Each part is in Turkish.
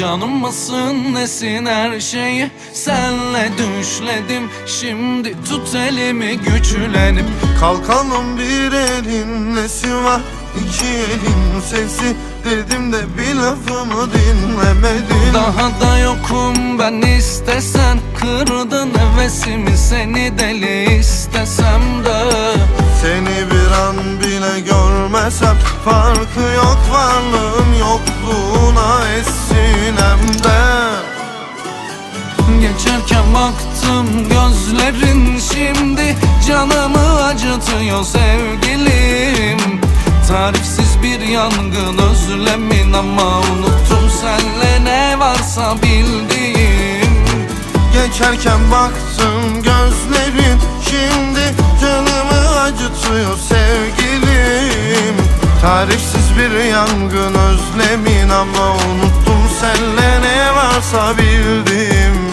Canım mısın nesin her şeyi. Senle düşledim Şimdi tut elimi güçlenip. Kalkanım bir elin nesi var? İki elin sesi. Dedim de bir lafımı dinlemedin. Daha da yokum ben istesen. Kırdın hevesimi seni deli istesem de. Seni bir an baktım gözlerin şimdi. Canımı acıtıyor sevgilim. Tarifsiz bir yangın özlemin ama unuttum senle ne varsa bildiğim. Geçerken baktım gözlerin Şimdi. Canımı acıtıyor sevgilim. Tarifsiz bir yangın özlemin ama unuttum senle ne varsa bildim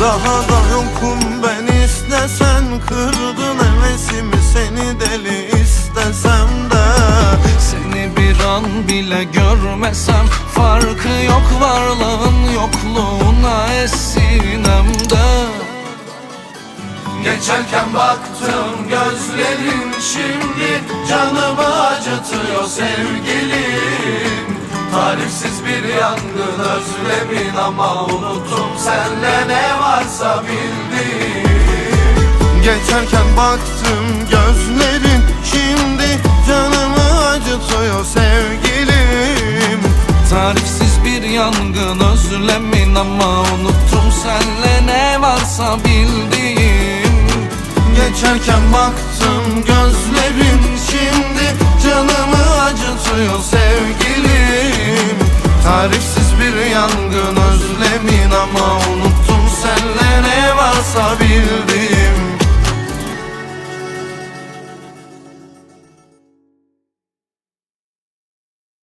Daha da yokum ben istesen Kırdın hevesimi seni deli istesem de. Seni bir an bile görmesem Farkı yok varlığın yokluğuna esinemde. Geçerken baktım gözlerin şimdi Canımı acıtıyor sevgilim. Tarifsiz bir yangın özlemin ama unuttum senle ne varsa bildiğim. Geçerken baktım gözlerin Şimdi canımı acıtıyor sevgilim. Tarifsiz bir yangın özlemin ama unuttum senle ne varsa bildiğim. Geçerken baktım gözlerin Tarifsiz bir yangın özlemin ama onu